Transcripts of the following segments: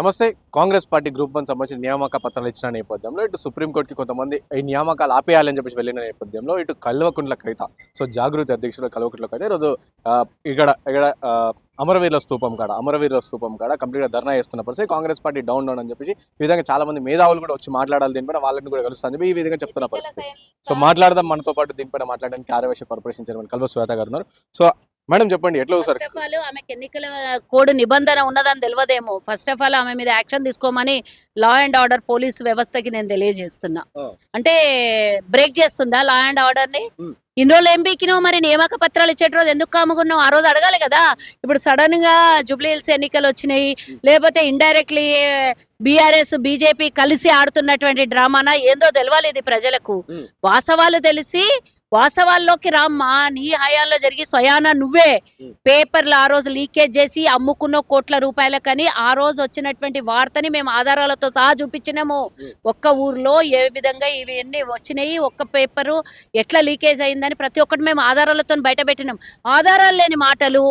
నమస్తే. Congress party group one సంబంధించిన నియామక పత్రాలు ఇచ్చిన నేపథ్యంలో ఇటు సుప్రీంకోర్టుకి కొంతమంది ఈ నియామకాలు ఆపేయాలని చెప్పేసి వెళ్ళిన నేపథ్యంలో ఇటు కల్వకుంట్ల కవిత సో జాగృతి అధ్యక్షుడు కల్వకుంట్ల కవిత ఈరోజు ఇక్కడ ఇక్కడ అమరవీరుల స్తూపం కాడ అమరవీరుల స్తూపం కాడ కంప్లీట్గా ధర్నా చేస్తున్న పరిస్థితి. కాంగ్రెస్ పార్టీ డౌన్ డౌన్ అని చెప్పేసి ఈ విధంగా చాలా మంది మేధావులు కూడా వచ్చి మాట్లాడాలి దీనిపైన వాళ్ళని కూడా కలుస్తాను చెప్పి ఈ విధంగా చెప్తున్న పరిస్థితి. సో మాట్లాడదాం మనతో పాటు దీనిపైన మాట్లాడడానికి ఆర్యవేశ కార్పొరేషన్ చైర్మన్ కల్వ శ్వేత గారు ఉన్నారు. సో మేడం చెప్పండి ఎట్లా సార్ ఫస్ట్ ఆఫ్ ఆల్ ఆమెకి ఎన్నికల కోడ్ నిబంధన ఉన్నదని తెలియదేమో ఫస్ట్ ఆఫ్ ఆల్ ఆమె మీద యాక్షన్ తీసుకోమని లా అండ్ ఆర్డర్ పోలీస్ వ్యవస్థకి నేను తెలియజేస్తున్నా. అంటే బ్రేక్ చేస్తుందా లా అండ్ ఆర్డర్ని. ఇన్ని రోజులు ఏం పీకినావు మరి నియామక పత్రాలు ఇచ్చేట రోజు ఎందుకు కాముకున్నావు? ఆ రోజు అడగాలి కదా. ఇప్పుడు సడన్గా జూబ్లీ హిల్స్ ఎన్నికలు వచ్చినాయి. లేకపోతే ఇండైరెక్ట్లీ బీఆర్ఎస్ బీజేపీ కలిసి ఆడుతున్నటువంటి డ్రామానా? ఏందో తెలవాలి ఇది ప్రజలకు. వాస్తవాలు తెలిసి వాస్తవాల్లోకి రామ్మా నీ హయాంలో జరిగి స్వయాన నువ్వే. పేపర్లు ఆ రోజు లీకేజ్ చేసి అమ్ముకున్న కోట్ల రూపాయలకని ఆ రోజు వచ్చినటువంటి వార్తని మేము ఆధారాలతో సహా చూపించినాము. ఒక్క ఊర్లో ఏ విధంగా ఇవి ఎన్ని వచ్చినాయి ఒక్క పేపరు ఎట్లా లీకేజ్ అయిందని ప్రతి ఒక్కటి మేము ఆధారాలతో బయట పెట్టినాం ఆధారాలు లేని మాటలు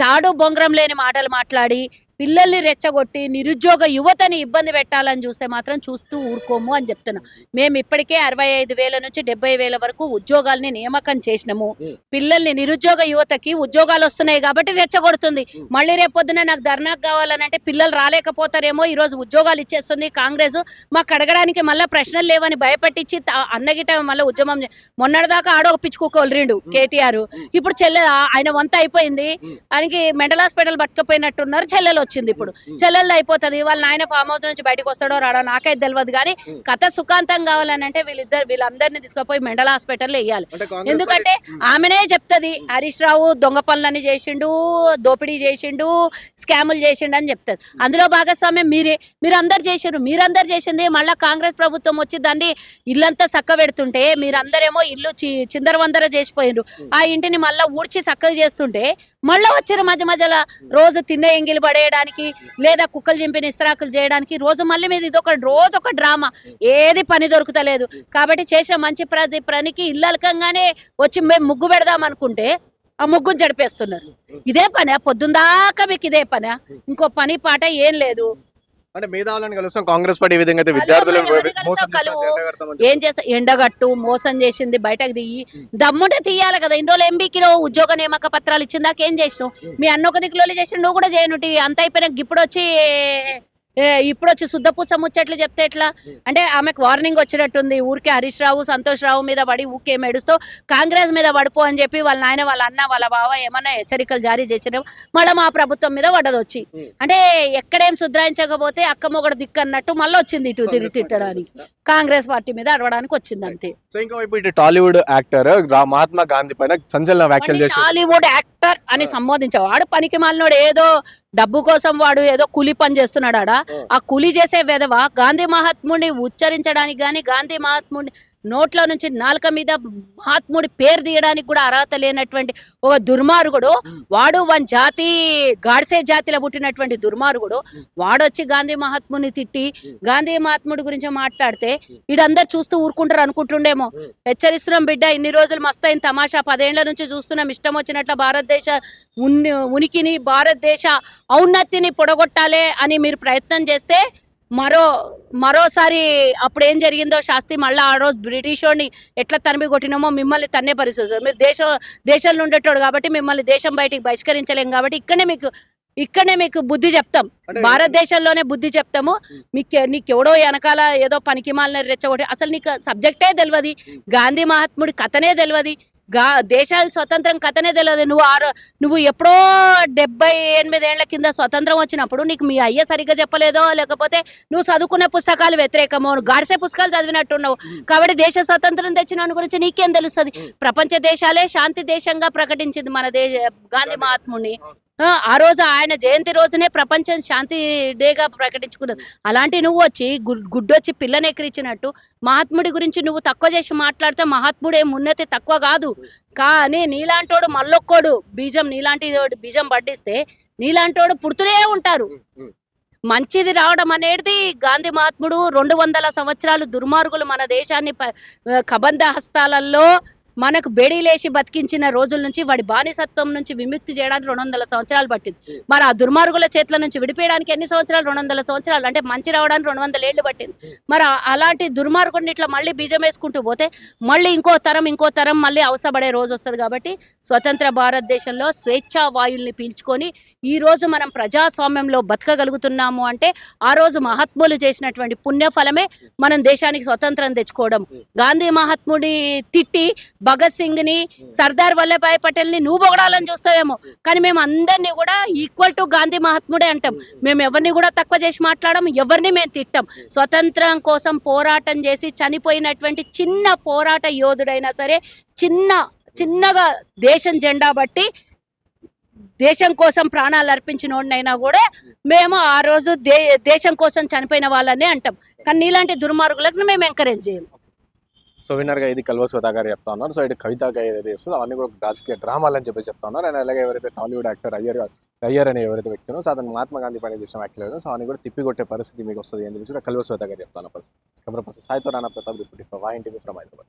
తాడు బొంగరం లేని మాటలు మాట్లాడి పిల్లల్ని రెచ్చగొట్టి నిరుద్యోగ యువతని ఇబ్బంది పెట్టాలని చూస్తే మాత్రం చూస్తూ ఊరుకోము అని చెప్తున్నాం. మేము ఇప్పటికే అరవై ఐదు వేల నుంచి డెబ్బై వేల వరకు ఉద్యోగాల్ని నియామకం చేసినాము. పిల్లల్ని నిరుద్యోగ యువతకి ఉద్యోగాలు వస్తున్నాయి కాబట్టి రెచ్చగొడుతుంది. మళ్ళీ రేపు పొద్దున నాకు ధర్నాకు కావాలనంటే పిల్లలు రాలేకపోతారేమో ఈ రోజు ఉద్యోగాలు ఇచ్చేస్తుంది కాంగ్రెస్. మాకు అడగడానికి మళ్ళీ ప్రశ్నలు లేవని భయపెట్టించి అన్నగిట మళ్ళీ ఉద్యమం మొన్నటిదాకా ఆడో పిచ్చుకోకొలరిండు కేటీఆర్. ఇప్పుడు చెల్లె ఆయన వంత అయిపోయింది. ఆయనకి మెంటల్ హాస్పిటల్ పట్టుకుపోయినట్టున్నారు చెల్లెలు వచ్చింది ఇప్పుడు. చెల్లెలు అయిపోతుంది. వాళ్ళ నాయన ఫామ్ హౌస్ నుంచి బయటకు వస్తాడో రాడో నాకైతే తెలియదు కానీ. కథ సుఖాంతం కావాలని అంటే వీళ్ళిద్దరు వీళ్ళందరినీ తీసుకుపోయి మెంటల్ హాస్పిటల్లో వేయాలి. ఎందుకంటే ఆమెనే చెప్తది హరీష్ రావు దొంగ పనులని చేసిండు దోపిడీ చేసిండు స్కాములు చేసిండు అని చెప్తారు అందులో భాగస్వామ్యం మీరే మీరు అందరు చేసారు మీరందరు చేసింది మళ్ళా కాంగ్రెస్ ప్రభుత్వం వచ్చి దాన్ని ఇల్లంతా చక్క పెడుతుంటే మీరందరేమో ఇల్లు చిందరవందర చేసిపోయినరు ఆ ఇంటిని మళ్ళా ఊడ్చి చక్కగా చేస్తుంటే మళ్ళా వచ్చారు మధ్య మధ్యలో రోజు తిన్న ఎంగిలి చేయడానికి లేదా కుక్కలు చంపిన ఇస్త్రాకులు చేయడానికి రోజు మళ్ళీ మీద ఇది ఒక రోజు ఒక డ్రామా. ఏది పని దొరుకుతలేదు. కాబట్టి చేసిన మంచి ప్రతి పనికి ఇల్లలకంగానే వచ్చి మేము ముగ్గు పెడదాం అనుకుంటే ఆ ముగ్గును జడిపేస్తున్నారు ఇదే పని? పొద్దుందాకా మీకు ఇదే పని? ఇంకో పని పాట ఏం లేదు. అంటే మేధావులను కలుస్తాం. కాంగ్రెస్ పార్టీ విధంగా అయితే విద్యార్థులను ఏం చేస్తా? ఎండగట్టు మోసం చేసింది బయటకు దిగి. దమ్ముంటే తీయాలి కదా. ఇన్ని రోజులు ఎంబీకిలో ఉద్యోగ నియామక పత్రాలు ఇచ్చిందాక చేసినావు? మీ అన్న ఒక దిక్కులో చేసిన నువ్వు కూడా చేయను. అంత అయిపోయినాక ఇప్పుడు వచ్చి ఇప్పుడు వచ్చి శుద్ధపూస ముచ్చట్లు చెప్తే ఎట్లా? అంటే ఆమెకు వార్నింగ్ వచ్చినట్టుంది ఊరికే హరీష్ రావు సంతోష్ రావు మీద పడి ఊకే మెడుస్తూ కాంగ్రెస్ మీద పడిపో అని చెప్పి వాళ్ళ నాయన వాళ్ళ అన్న వాళ్ళ బావ ఏమన్నా హెచ్చరికలు జారీ చేసిన మళ్ళీ మా ప్రభుత్వం మీద పడ్డది వచ్చి. అంటే ఎక్కడేం సుధరాయించకపోతే అక్క మొగడు దిక్కు అన్నట్టు మళ్ళీ వచ్చింది ఇటు తిరిగి తిట్టడానికి కాంగ్రెస్ పార్టీ మీద అడవడానికి వచ్చింది అంతే సో ఇటు టాలీవుడ్ యాక్టర్ మహాత్మా గాంధీ పైన సంచలన వ్యాఖ్యలు టాలీవుడ్ యాక్టర్ అని సంబోధించావు వాడు పనికి మాలినోడు ఏదో డబ్బు కోసం వాడు ఏదో కూలి పని చేస్తున్నాడు ఆ. కూలి చేసే విధవ గాంధీ మహాత్ముడిని ఉచ్చరించడానికి గాని గాంధీ మహాత్ముడి నోట్ల నుంచి నాలుక మీద మహాత్ముడి పేరు తీయడానికి కూడా అర్హత లేనటువంటి ఒక దుర్మార్గుడు వాడు వన్ జాతి గాడ్సే జాతిలో పుట్టినటువంటి దుర్మార్గుడు వాడొచ్చి గాంధీ మహాత్ముని తిట్టి గాంధీ మహాత్ముడి గురించి మాట్లాడితే వీడందరు చూస్తూ ఊరుకుంటారు అనుకుంటుండేమో. హెచ్చరిస్తున్నాం బిడ్డ ఇన్ని రోజులు మస్తైన తమాషా. పదేళ్ళ నుంచి చూస్తున్నాం ఇష్టం వచ్చినట్ల భారతదేశ ఉన్ని ఉనికిని భారతదేశ ఔన్నతిని పొడగొట్టాలి అని మీరు ప్రయత్నం చేస్తే మరో మరోసారి అప్పుడు ఏం జరిగిందో శాస్త్రి మళ్ళీ ఆ రోజు బ్రిటిష్ వాడిని ఎట్లా తరిమి కొట్టినామో మిమ్మల్ని తన్నే పరిస్థితి. మీరు దేశం దేశంలో ఉండేటోడు కాబట్టి మిమ్మల్ని దేశం బయటికి బహిష్కరించలేం కాబట్టి ఇక్కడనే మీకు ఇక్కడనే మీకు బుద్ధి చెప్తాం. భారతదేశంలోనే బుద్ధి చెప్తాము. మీకు నీకెవడో వెనకాల ఏదో పనికి మాలిన రెచ్చగొట్టి అసలు నీకు సబ్జెక్టే తెలియదు గాంధీ మహాత్ముడి కథనే తెలియదు గా దేశాల స్వతంత్రం కథనే తెలియదు నువ్వు ఆరో నువ్వు ఎప్పుడో డెబ్బై ఎనిమిది ఏళ్ళ కింద స్వతంత్రం వచ్చినప్పుడు నీకు మీ అయ్య సరిగ్గా చెప్పలేదో? లేకపోతే నువ్వు చదువుకున్న పుస్తకాలు వ్యతిరేకమో? గాడిసే పుస్తకాలు చదివినట్టున్నావు. కాబట్టి దేశ స్వతంత్రం తెచ్చిన గురించి నీకేం తెలుస్తుంది? ప్రపంచ దేశాలే శాంతి దేశంగా ప్రకటించింది మన దేశ గాంధీ మహాత్ముడిని ఆ, రోజు ఆయన జయంతి రోజునే ప్రపంచం శాంతి డేగా ప్రకటించుకున్నది. అలాంటి నువ్వు వచ్చి గుడ్డొచ్చి పిల్లని ఎక్కిరించినట్టు మహాత్ముడి గురించి నువ్వు తక్కువ చేసి మాట్లాడితే మహాత్ముడే ఉన్నతి తక్కువ కాదు. కానీ నీలాంటోడు మల్లొక్కోడు బీజం నీలాంటి బీజం పడ్డిస్తే నీలాంటోడు పుడుతూనే ఉంటారు. మంచిది రావడం అనేది గాంధీ మహాత్ముడు రెండు వందల సంవత్సరాలు దుర్మార్గులు మన దేశాన్ని కబంధ హస్తాలలో మనకు బెడీలేసి బతికించిన రోజుల నుంచి వాడి బానిసత్వం నుంచి విముక్తి చేయడానికి రెండు వందల సంవత్సరాలు పట్టింది. మరి ఆ దుర్మార్గుల చేతుల నుంచి విడిపేయడానికి ఎన్ని సంవత్సరాలు? రెండు వందల సంవత్సరాలు. అంటే మంచి రావడానికి రెండు వందల ఏళ్ళు పట్టింది. మరి అలాంటి దుర్మార్గుడిని ఇట్లా మళ్ళీ బీజం వేసుకుంటూ పోతే మళ్ళీ ఇంకో తరం ఇంకో తరం మళ్ళీ అవసరపడే రోజు వస్తుంది కాబట్టి స్వతంత్ర భారతదేశంలో స్వేచ్ఛా వాయుల్ని పీల్చుకొని ఈ రోజు మనం ప్రజాస్వామ్యంలో బతకగలుగుతున్నాము అంటే ఆ రోజు మహాత్ములు చేసినటువంటి పుణ్యఫలమే మనం దేశానికి స్వతంత్రం తెచ్చుకోవడం. గాంధీ మహాత్ముడి తిట్టి భగత్ సింగ్ని సర్దార్ వల్లభాయ్ పటేల్ని నువ్వు పొగడాలని చూస్తావేమో. కానీ మేము అందరినీ కూడా ఈక్వల్ టు గాంధీ మహాత్ముడే అంటాం. మేము ఎవరిని కూడా తక్కువ చేసి మాట్లాడడం ఎవరిని మేము తిట్టాం. స్వతంత్రం కోసం పోరాటం చేసి చనిపోయినటువంటి చిన్న పోరాట యోధుడైనా సరే చిన్న చిన్నగా దేశం జెండా బట్టి దేశం కోసం ప్రాణాలు అర్పించినోడినైనా కూడా మేము ఆ రోజు దే దేశం కోసం చనిపోయిన వాళ్ళని అంటాం. కానీ నీలాంటి దుర్మార్గులకు మేము ఎంకరేజ్ చేయము. సో విన్నర్గా ఇది కల్వ శ్వేత గారు చెప్తా ఉన్నారు. సో ఇటు కవితగా ఏదైతే చేస్తుందో అవన్నీ కూడా రాజకీయ డ్రామాలు అని చెప్పి చెప్తా ఉన్నారు. అండ్ అలాగే ఎవరైతే టాలీవుడ్ యాక్టర్ అయ్యర్ అయ్యర్ అనే ఎవరైతే వ్యక్తినో సో అతను మహాత్మా గాంధీ పని చేసిన వ్యాఖ్యలు సో అవన్నీ కూడా తిప్పికొట్టే పరిస్థితి మీకు వస్తుంది అని చెప్పి కూడా కల్వ శ్వేత గారు చెప్తాను కెమెరా పర్సన్ సాయితో రానా ప్రతాప్ రిపోర్ట్ ఫర్ వాయిన్ ఫ్రమ్ హైదరాబాద్